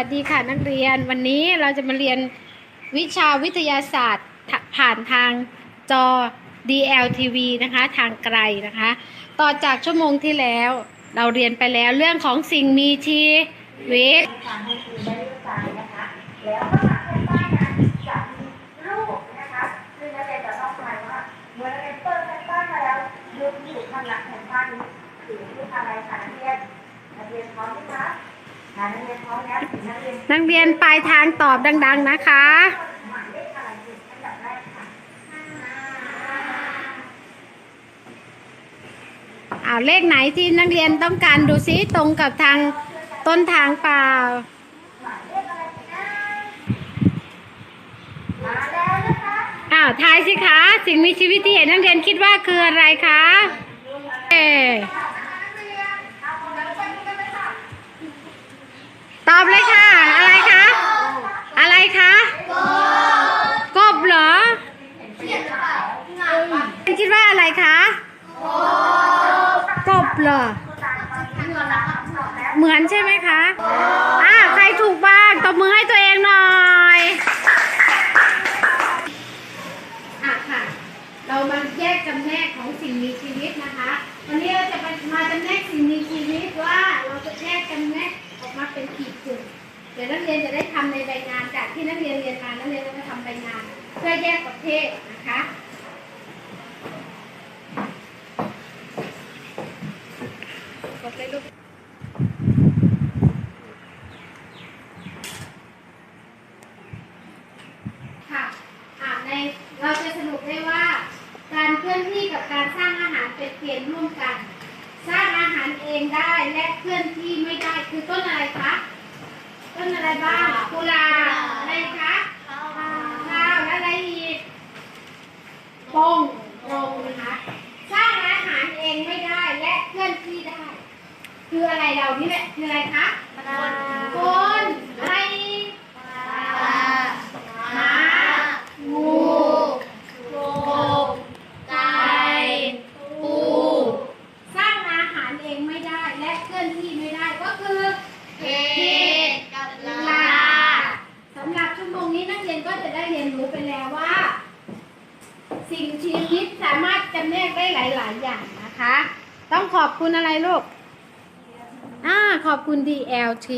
สวัสดีค่ะนักเรียนวันนี้เราจะมาเรียนวิชาวิทยาศาสตร์ผ่านทางจอ DLTV นะคะทางไกลนะคะ ต่อจากชั่วโมงที่แล้วเราเรียนไปแล้วเรื่องของสิ่งมีชีวิตแล้วก็มีแค่ใต้นะจะมีรูปนะคะที่นักเรียนจะต้องใส่ว่าเมื่อเปิดแผ่นป้มาแล้วรูอยู่ข้างหลังข้ายนี้คือรูปอะไรคะนักเรียนนักเรียนพร้อมไหมคะ นักเรียนปลายทางตอบดัง ๆ นะคะเอาเลขไหนที่นักเรียนต้องการดูซิตรงกับทางต้นทางเปล่าเอาแล้วนะคะอ้าวทายสิคะ สิ่งมีชีวิตที่เห็นนักเรียนคิดว่าคืออะไรคะเออ นักเรียนเอาของเราไปดูกันเลยค่ะ ตอบเลยค่ะ อะไรคะ อะไรคะกบเหรอคิดว่าอะไรคะกบเหรอ เหมือนใช่ไหมคะอ่าใครถูกบ้างตบมือให้ตัวเองหน่อยอะค่ะ เรามาแยกจำแนกของสิ่งมีชีวิตนะคะ วันนี้เราจะมาจำแนกสิ่งมีชีวิตว่าเราจะแยกจำแนกออกมาเป็นขีดจุด เดี๋ยวนักเรียนจะได้ทำในใบงานจากที่นักเรียนเรียนมานักเรียนก็จะทำใบงาน เพื่อแยกประเภทนะคะกดเลยลูกค่ะอ่าในเราจะสรุปได้ว่า การเคลื่อนที่กับการสร้างอาหารเป็นเกณฑ์ร่วมกัน สร้างอาหารเองได้และเคลื่อนที่ไม่ได้คือต้นอะไรคะ ต้นอะไรบ้างกุหลาบอะไรคะข้าวและอะไรอีกปงปงนะคะสร้างอาหารเองไม่ได้และเคลื่อนที่ได้ คืออะไรเรานี่แหละคืออะไรคะคนอะไรอีก หมางูกบไก่ปูสร้างอาหารเองไม่ได้ และเคลื่อนที่ไม่ได้ก็คือเห็ดกับลาสำหรับชั่วโมงนี้นักเรียนก็จะได้เรียนรู้ไปแล้วว่า สิ่งชีวิตสามารถ จำแนกได้หลาย ๆ อย่างนะคะ ต้องขอบคุณอะไรลูกอ่าขอบคุณ DLT